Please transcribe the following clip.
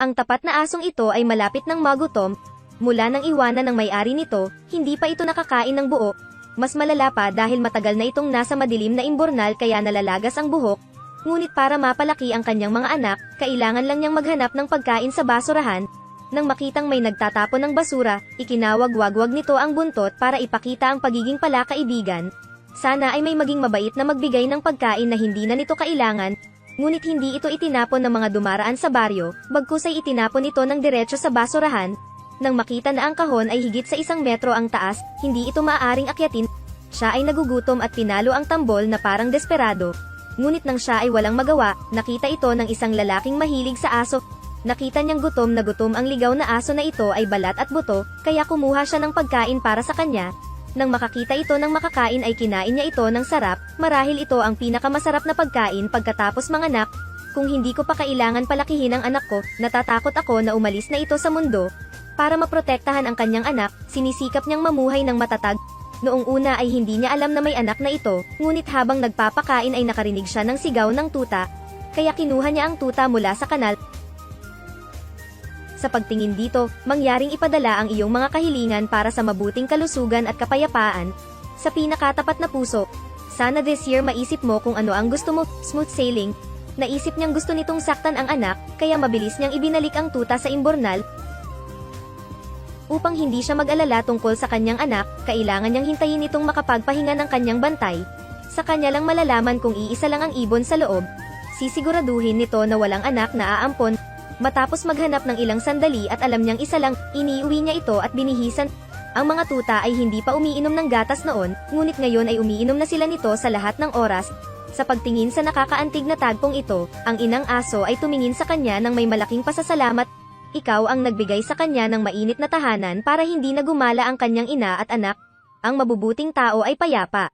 Ang tapat na asong ito ay malapit ng magutom, mula nang iwanan ng may-ari nito, hindi pa ito nakakain ng buo. Mas malala pa dahil matagal na itong nasa madilim na imbornal kaya nalalagas ang buhok. Ngunit para mapalaki ang kanyang mga anak, kailangan lang niyang maghanap ng pagkain sa basurahan. Nang makitang may nagtatapon ng basura, ikinawag-wagwag nito ang buntot para ipakita ang pagiging palakaibigan. Sana ay may maging mabait na magbigay ng pagkain na hindi na nito kailangan, ngunit hindi ito itinapon ng mga dumaraan sa baryo, bagkus ay itinapon ito ng diretso sa basurahan. Nang makita na ang kahon ay higit sa isang metro ang taas, hindi ito maaaring akyatin. Siya ay nagugutom at pinalo ang tambol na parang desperado. Ngunit nang siya ay walang magawa, nakita ito ng isang lalaking mahilig sa aso. Nakita niyang gutom na gutom ang ligaw na aso na ito ay balat at buto, kaya kumuha siya ng pagkain para sa kanya. Nang makakita ito ng makakain ay kinain niya ito ng sarap, marahil ito ang pinakamasarap na pagkain pagkatapos manganak. Kung hindi ko pa kailangan palakihin ang anak ko, natatakot ako na umalis na ito sa mundo. Para maprotektahan ang kanyang anak, sinisikap niyang mamuhay ng matatag. Noong una ay hindi niya alam na may anak na ito, ngunit habang nagpapakain ay nakarinig siya ng sigaw ng tuta. Kaya kinuha niya ang tuta mula sa kanal, sa pagtingin dito, mangyaring ipadala ang iyong mga kahilingan para sa mabuting kalusugan at kapayapaan. Sa pinakatapat na puso, sana this year maisip mo kung ano ang gusto mo, smooth sailing. Naisip niyang gusto nitong saktan ang anak, kaya mabilis niyang ibinalik ang tuta sa imbornal. Upang hindi siya mag-alala tungkol sa kanyang anak, kailangan niyang hintayin itong makapagpahinga ng kanyang bantay. Sa kanya lang malalaman kung iisa lang ang ibon sa loob. Sisiguraduhin nito na walang anak na aampon, Matapos maghanap ng ilang sandali at alam niyang isa lang, iniuwi niya ito at binihisan. Ang mga tuta ay hindi pa umiinom ng gatas noon, ngunit ngayon ay umiinom na sila nito sa lahat ng oras. Sa pagtingin sa nakakaantig na tagpong ito, ang inang aso ay tumingin sa kanya ng may malaking pasasalamat. Ikaw ang nagbigay sa kanya ng mainit na tahanan para hindi na gumala ang kanyang ina at anak. Ang mabubuting tao ay payapa.